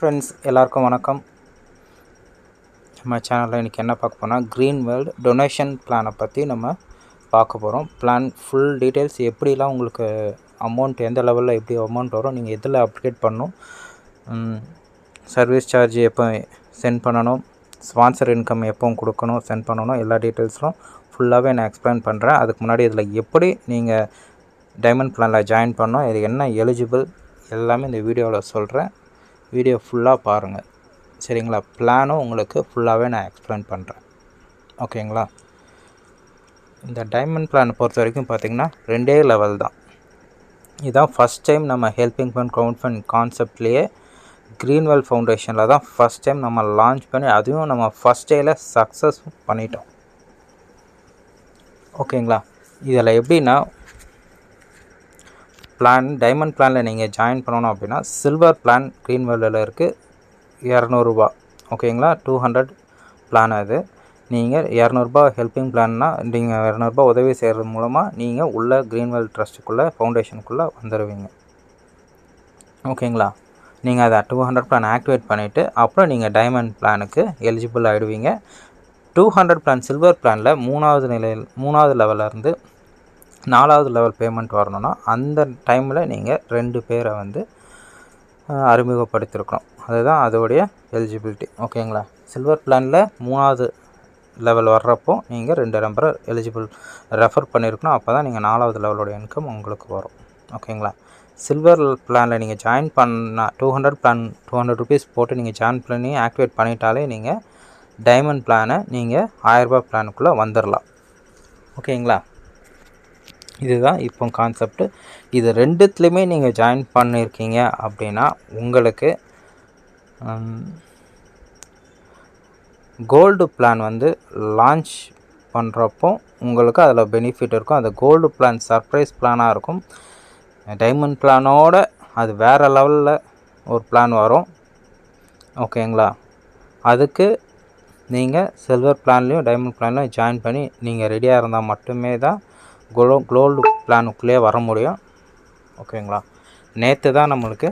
Friends எல்லாருக்கும் வணக்கம். நம்ம சேனலில் இன்றைக்கி என்ன பார்க்க போனால் க்ரீன் வேர்ல்டு டொனேஷன் பிளானை பற்றி நம்ம பார்க்க போகிறோம் பிளான் ஃபுல் டீட்டெயில்ஸ் எப்படிலாம் உங்களுக்கு அமௌண்ட் எந்த லெவலில் எப்படி அமௌண்ட் வரும் நீங்கள் எதில் அப்டேட் பண்ணணும் சர்வீஸ் சார்ஜ் எப்போ சென்ட் பண்ணணும் ஸ்பான்சர் இன்கம் எப்போ கொடுக்கணும் சென்ட் பண்ணணும் எல்லா டீட்டெயில்ஸும் ஃபுல்லாகவே நான் எக்ஸ்பிளைன் பண்ணுறேன் அதுக்கு முன்னாடி இதில் எப்படி நீங்கள் டைமண்ட் பிளானில் ஜாயின் பண்ணோம் இது என்ன எலிஜிபிள் எல்லாமே இந்த வீடியோவில் சொல்கிறேன் வீடியோ ஃபுல்லாக பாருங்கள் சரிங்களா? பிளானும் உங்களுக்கு ஃபுல்லாகவே நான் எக்ஸ்பிளைன் பண்ணுறேன் ஓகேங்களா இந்த டைமண்ட் பிளான் பொறுத்த வரைக்கும் பார்த்திங்கன்னா ரெண்டே லெவல் தான். இதுதான் ஃபஸ்ட் டைம் நம்ம ஹெல்பிங் ஃபண்ட் க்ரௌண்ட் ஃபண்ட் கான்செப்ட்லேயே க்ரீன்வெல் ஃபவுண்டேஷனில் தான் ஃபஸ்ட் டைம் நம்ம லான்ச் பண்ணி அதுவும் நம்ம ஃபஸ்ட் டேயில் சக்ஸஸ் பண்ணிட்டோம். ஓகேங்களா இதில் எப்படின்னா பிளான் டைமண்ட் பிளானில் நீங்கள் ஜாயின் பண்ணணும் அப்படின்னா சில்வர் பிளான் க்ரீன் வேல்டில் இருக்குது இரநூறுபா ஓகேங்களா டூ ஹண்ட்ரட் பிளான் அது. நீங்கள் இரநூறுபா ஹெல்பிங் பிளான்னா நீங்கள் இரநூறுபா உதவி செய்கிறது மூலமாக நீங்கள் உள்ள க்ரீன்வெல் ட்ரஸ்ட்டுக்குள்ளே ஃபவுண்டேஷனுக்குள்ளே வந்துடுவீங்க ஓகேங்களா நீங்கள் அதை டூ ஹண்ட்ரட் பிளான் ஆக்டிவேட் பண்ணிவிட்டு அப்புறம் நீங்கள் டைமண்ட் பிளானுக்கு எலிஜிபிள் ஆகிடுவீங்க டூ ஹண்ட்ரட் பிளான் சில்வர் பிளானில் மூணாவது நிலையில் மூணாவது லெவலிருந்து நாலாவது லெவல் பேமெண்ட் வரணும்னா அந்த டைமில் நீங்கள் ரெண்டு பேரை வந்து அறிமுகப்படுத்தியிருக்கணும் அதுதான் அதோடைய எலிஜிபிலிட்டி ஓகேங்களா சில்வர் பிளானில் மூணாவது லெவல் வர்றப்போ நீங்கள் ரெண்டு நம்பரை எலிஜிபிள் ரெஃபர் பண்ணியிருக்கணும் அப்போ தான் நீங்கள் நாலாவது லெவலோட இன்கம் உங்களுக்கு வரும். ஓகேங்களா சில்வர் பிளானில் நீங்கள் ஜாயின் பண்ண two hundred plan two hundred rupees போட்டு நீங்கள் ஜாயின் பண்ணி ஆக்டிவேட் பண்ணிட்டாலே நீங்கள் டைமண்ட் பிளானை நீங்கள் ஆயிரரூபா பிளானுக்குள்ளே வந்துடலாம் ஓகேங்களா இதுதான் இப்போ கான்செப்ட் இது ரெண்டுத்துலேயுமே நீங்கள் ஜாயின் பண்ணியிருக்கீங்க அப்படின்னா உங்களுக்கு கோல்டு பிளான் வந்து லான்ச் பண்ணுறப்போ உங்களுக்கு அதில் பெனிஃபிட் இருக்கும். அந்த கோல்டு பிளான் சர்ப்ரைஸ் பிளானாக இருக்கும். டைமண்ட் பிளானோட அது வேறு லெவலில் ஒரு பிளான் வரும். ஓகேங்களா அதுக்கு நீங்கள் சில்வர் பிளான்லேயும் டைமண்ட் பிளான்லையும் ஜாயின் பண்ணி நீங்கள் ரெடியாக இருந்தால் மட்டுமே தான் குளோ கோல்டு பிளானுக்குள்ளேயே வர முடியும். ஓகேங்களா? நேற்று தான் நம்மளுக்கு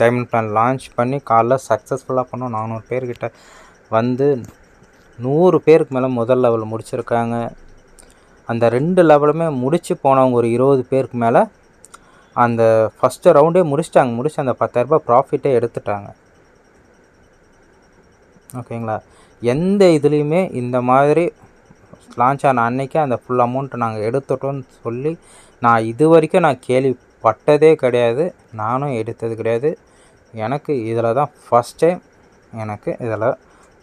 டைமண்ட் பிளான் லான்ச் பண்ணி காலைல சக்ஸஸ்ஃபுல்லாக பண்ணோம். நானூறு பேர்கிட்ட வந்து நூறு பேருக்கு மேலே முதல் லெவலில் முடிச்சிருக்காங்க. அந்த ரெண்டு லெவலுமே முடித்து போனவங்க ஒரு இருபது பேருக்கு மேலே அந்த ஃபஸ்ட்டு ரவுண்டே முடிச்சிட்டாங்க. முடிச்சு அந்த பத்தாயிரரூபா ப்ராஃபிட்டே எடுத்துட்டாங்க. ஓகேங்களா? எந்த இதுலேயுமே இந்த மாதிரி லான்ச் ஆன அன்னைக்கே அந்த ஃபுல் அமௌண்ட்டை நாங்கள் எடுத்துட்டோன்னு சொல்லி நான் இது வரைக்கும் நான் கேள்விப்பட்டதே கிடையாது. நானும் எடுத்தது கிடையாது. எனக்கு இதில் தான் ஃபஸ்ட் டைம் எனக்கு இதில்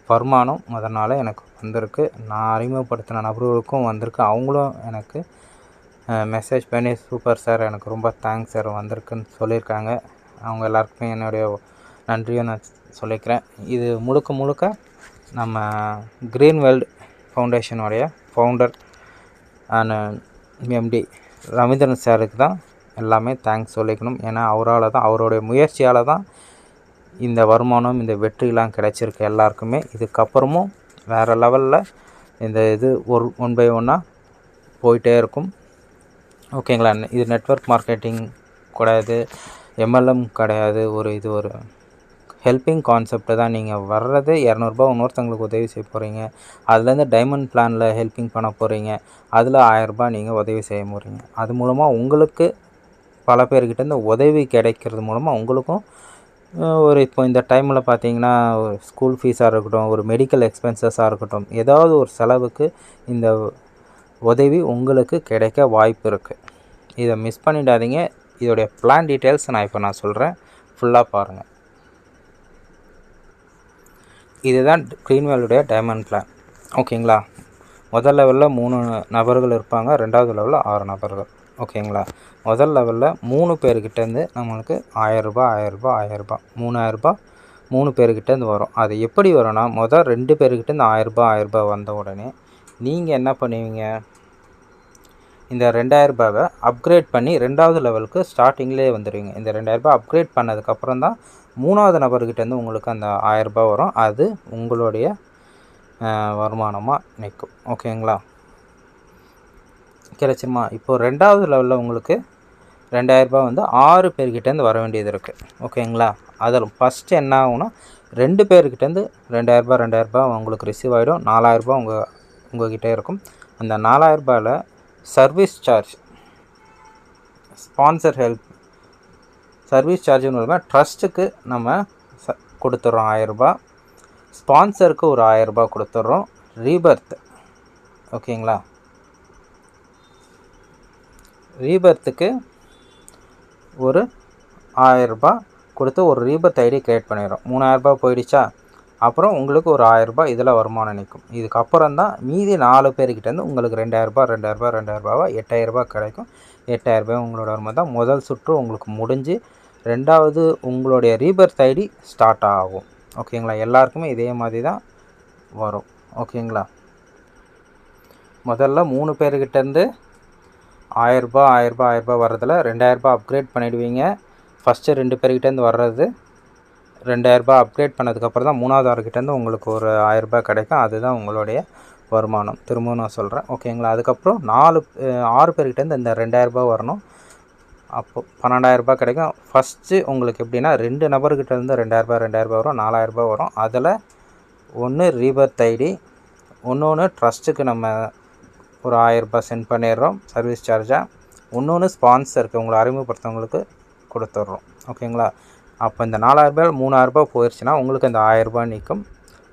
வருமானம் அதனால் எனக்கு வந்திருக்கு. நான் அறிமுகப்படுத்தின நபர்களுக்கும் வந்திருக்கு. அவங்களும் எனக்கு மெசேஜ் பண்ணி சூப்பர் சார் எனக்கு ரொம்ப தேங்க்ஸ் சார் வந்திருக்குன்னு சொல்லியிருக்காங்க. அவங்க எல்லாருக்குமே என்னுடைய நன்றியும் நான் சொல்லிக்கிறேன். இது முழுக்க முழுக்க நம்ம க்ரீன் வேர்ல்டு ஃபவுண்டேஷனுடைய ஃபவுண்டர் அண்ட் எம்டி ரவீந்திரன் சாருக்கு தான் எல்லாமே தேங்க்ஸ் சொல்லிக்கணும். ஏன்னா அவரால் தான் அவருடைய முயற்சியால் தான் இந்த வருமானம் இந்த வெற்றிலாம் கிடைச்சிருக்கு எல்லாருக்குமே. இதுக்கப்புறமும் வேறு லெவலில் இந்த இது ஒரு ஒன் பை ஒன்னாக போயிட்டே இருக்கும். ஓகேங்களா இது நெட்ஒர்க் மார்க்கெட்டிங் கிடையாது எம்எல்எம் கிடையாது ஒரு இது ஒரு ஹெல்பிங் கான்செப்ட்டு தான். நீங்கள் வர்றது இரநூறுபா இன்னொருத்தவங்களுக்கு உதவி செய்ய போகிறீங்க அதுலேருந்து டைமண்ட் பிளானில் ஹெல்பிங் பண்ண போகிறீங்க அதில் ஆயரரூபா நீங்கள் உதவி செய்ய போகிறீங்க அது மூலமாக உங்களுக்கு பல பேர்கிட்டேருந்து உதவி கிடைக்கிறது மூலமாக உங்களுக்கும் ஒரு இப்போ இந்த டைமில் பார்த்தீங்கன்னா ஒரு ஸ்கூல் ஃபீஸாக இருக்கட்டும் ஒரு மெடிக்கல் எக்ஸ்பென்சஸாக இருக்கட்டும் ஏதாவது ஒரு செலவுக்கு இந்த உதவி உங்களுக்கு கிடைக்க வாய்ப்பு இருக்குது இதை மிஸ் பண்ணிடாதீங்க. இதோடைய பிளான் டீட்டெயில்ஸ் நான் இப்போ நான் சொல்கிறேன் ஃபுல்லாக பாருங்கள் இதுதான் க்ரீன்வேலுடைய டைமண்ட் பிளான் ஓகேங்களா முதல் லெவலில் மூணு நபர்கள் இருப்பாங்க. ரெண்டாவது லெவலில் ஆறு நபர்கள். ஓகேங்களா முதல் லெவலில் மூணு பேர்கிட்டேருந்து நம்மளுக்கு ஆயரூபா ஆயரூபா ஆயரூபா மூணாயிரரூபா மூணு பேர்கிட்டேருந்து வரும். அது எப்படி வரும்னா முதல் ரெண்டு பேர்கிட்டேருந்து ஆயரரூபா ஆயரூபா வந்த உடனே நீங்கள் என்ன பண்ணுவீங்க? இந்த ரெண்டாயிரரூபாவை அப்கிரேட் பண்ணி ரெண்டாவது லெவலுக்கு ஸ்டார்டிங்லேயே வந்துடுவீங்க இந்த ரெண்டாயிரரூபா அப்கிரேட் பண்ணதுக்கப்புறம் தான் மூணாவது நபர்கிட்டேருந்து உங்களுக்கு அந்த ஆயரரூபா வரும். அது உங்களுடைய வருமானமாக நிற்கும் ஓகேங்களா? கிடைச்சிருமா? இப்போது ரெண்டாவது லெவலில் உங்களுக்கு ரெண்டாயிரரூபா வந்து ஆறு பேர்கிட்டேருந்து வர வேண்டியது இருக்குது ஓகேங்களா? அதில் ஃபஸ்ட்டு என்ன ஆகும்னா ரெண்டு பேர்கிட்டேருந்து ரெண்டாயிரரூபா ரெண்டாயிரரூபா உங்களுக்கு ரிசீவ் ஆகிடும் நாலாயிரரூபா உங்கள் உங்கள்கிட்ட இருக்கும். அந்த நாலாயிரரூபாவில் service charge sponsor help service சார்ஜ்னு மூலமாக ட்ரஸ்ட்டுக்கு நம்ம ச கொடுத்துட்றோம் ஆயரூபா ஸ்பான்சருக்கு ஒரு ஆயரூபா கொடுத்துட்றோம் ரீபர்த். ஓகேங்களா? ரீபர்த்துக்கு ஒரு ஆயரூபா கொடுத்து ஒரு ரீபர்த் ஐடி க்ரியேட் பண்ணிடுறோம். மூணாயிரரூபா போயிடுச்சா? அப்புறம் உங்களுக்கு ஒரு ஆயரூபா இதில் வருமானம் நிற்கும். இதுக்கப்புறம் தான் மீதி நாலு பேர்கிட்டேருந்து உங்களுக்கு ரெண்டாயிரரூபா ரெண்டாயிரரூபா ரெண்டாயிரரூபாவா எட்டாயிரரூபா கிடைக்கும். எட்டாயிரரூபா உங்களோட வருமானம் தான். முதல் சுற்று உங்களுக்கு முடிஞ்சு ரெண்டாவது உங்களுடைய ரீபர்த் ஐடி ஸ்டார்ட் ஆகும். ஓகேங்களா? எல்லாருக்குமே இதே மாதிரி தான் வரும். ஓகேங்களா? முதல்ல மூணு பேர்கிட்டேருந்து ஆயரூபா ஆயரூபா ஆயரூபா வர்றதில் ரெண்டாயிரரூபா அப்கிரேட் பண்ணிவிடுவீங்க ஃபஸ்ட்டு ரெண்டு பேர்கிட்டேருந்து வர்றது ரெண்டாயிரரூபா அப்கிரேட் பண்ணதுக்கப்புறம் தான் மூணாவது ஆறுகிட்டேருந்து உங்களுக்கு ஒரு ஆயரூபா கிடைக்கும். அதுதான் உங்களுடைய வருமானம். திரும்பவும் நான் சொல்கிறேன் ஓகேங்களா அதுக்கப்புறம் நாலு ஆறு பேர்கிட்டேருந்து இந்த ரெண்டாயிரரூபா வரணும். அப்போ பன்னெண்டாயிரரூபா கிடைக்கும். ஃபஸ்ட்டு உங்களுக்கு எப்படின்னா ரெண்டு நபர்கிட்ட இருந்து ரெண்டாயிரரூபா ரெண்டாயிரரூபா வரும். நாலாயிரரூபா வரும். அதில் ஒன்று ரீபர்த் ஐடி ஒன்று ட்ரஸ்ட்டுக்கு நம்ம ஒரு ஆயரரூபா சென்ட் பண்ணிடுறோம். சர்வீஸ் சார்ஜாக இன்னொன்று ஸ்பான்சருக்கு உங்களை அறிமுகப்படுத்தவங்களுக்கு கொடுத்துட்றோம். ஓகேங்களா அப்போ இந்த நாலாயிரரூபா மூணாயிரரூபா போயிடுச்சுன்னா உங்களுக்கு அந்த ஆயிரரூபா நிற்கும்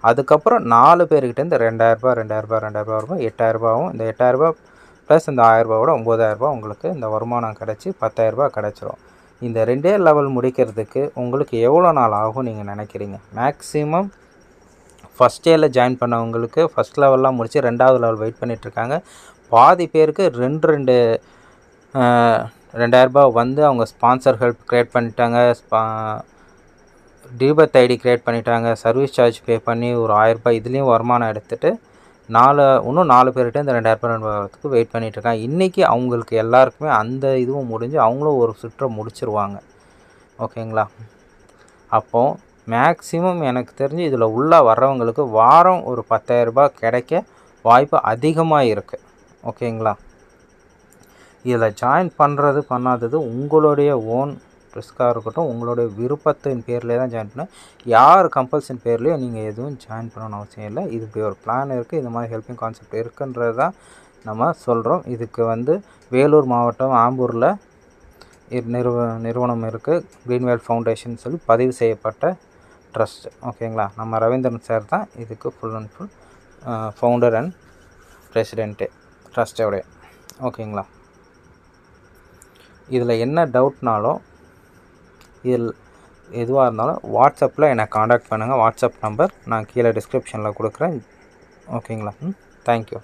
அதுக்கப்புறம் நாலு பேர்கிட்டேருந்து ரெண்டாயிரரூபா ரெண்டாயிரரூபா ரெண்டாயிரரூபா வரும் எட்டாயிரரூபாவும் இந்த எட்டாயிரரூபா ப்ளஸ் இந்த ஆயிரரூபாவோட ஒம்பதாயிரரூபா உங்களுக்கு இந்த வருமானம் கிடச்சி பத்தாயிரரூபா கிடச்சிரும். இந்த ரெண்டே லெவல் முடிக்கிறதுக்கு உங்களுக்கு எவ்வளோ நாள் ஆகும் நீங்கள் நினைக்கிறீங்க? மேக்ஸிமம் ஃபஸ்ட் இயரில் ஜாயின் பண்ணவங்களுக்கு ஃபஸ்ட் லெவல்லாம் முடித்து ரெண்டாவது லெவல் வெயிட் பண்ணிகிட்ருக்காங்க பாதி பேருக்கு ரெண்டு ரெண்டு ரெண்டாயிரரூபா வந்து அவங்க ஸ்பான்சர் ஹெல்ப் க்ரியேட் பண்ணிட்டாங்க. ஸ்பா டிபத் ஐடி க்ரியேட் பண்ணிட்டாங்க. சர்வீஸ் சார்ஜ் பே பண்ணி ஒரு ஆயிரரூபா இதுலேயும் வருமானம் எடுத்துகிட்டு நாலு இன்னும் நாலு பேர்கிட்ட இந்த ரெண்டாயிரரூபா ரெண்டு வரத்துக்கு வெயிட் பண்ணிகிட்ருக்காங்க இன்றைக்கி அவங்களுக்கு எல்லாருக்குமே அந்த இதுவும் முடிஞ்சு அவங்களும் ஒரு சுற்றை முடிச்சிருவாங்க. ஓகேங்களா? அப்போது மேக்ஸிமம் எனக்கு தெரிஞ்சு இதில் உள்ளே வர்றவங்களுக்கு வாரம் ஒரு பத்தாயிரரூபா கிடைக்க வாய்ப்பு அதிகமாக இருக்குது ஓகேங்களா? இதில் ஜாயின் பண்ணுறது பண்ணாதது உங்களுடைய ஓன் ரிஸ்க்காக இருக்கட்டும் உங்களுடைய விருப்பத்தின் பேரில் தான் ஜாயின் பண்ண. யார் கம்பல்சன் பேர்லேயும் நீங்கள் எதுவும் ஜாயின் பண்ணணும்னு அவசியம் இல்லை. இது இப்படி ஒரு பிளான் இருக்குது இது மாதிரி ஹெல்ப்பிங் கான்செப்ட் இருக்குன்றது தான் நம்ம சொல்கிறோம் இதுக்கு வந்து வேலூர் மாவட்டம் ஆம்பூரில் நிறுவ நிறுவனம் இருக்குது க்ரீன்வேல் ஃபவுண்டேஷன் சொல்லி பதிவு செய்யப்பட்ட ட்ரஸ்ட் ஓகேங்களா? நம்ம ரவீந்திரன் சார் தான் இதுக்கு full and full founder and president ட்ரஸ்டோடைய ஓகேங்களா? இதில் என்ன டவுட்னாலும் இதில் எதுவாக இருந்தாலும் வாட்ஸ்அப்பில் என்னை காண்டாக்ட் பண்ணுங்கள் வாட்ஸ்அப் நம்பர் நான் கீழே டிஸ்கிரிப்ஷனில் கொடுக்குறேன். ஓகேங்களா ம் தேங்க்யூ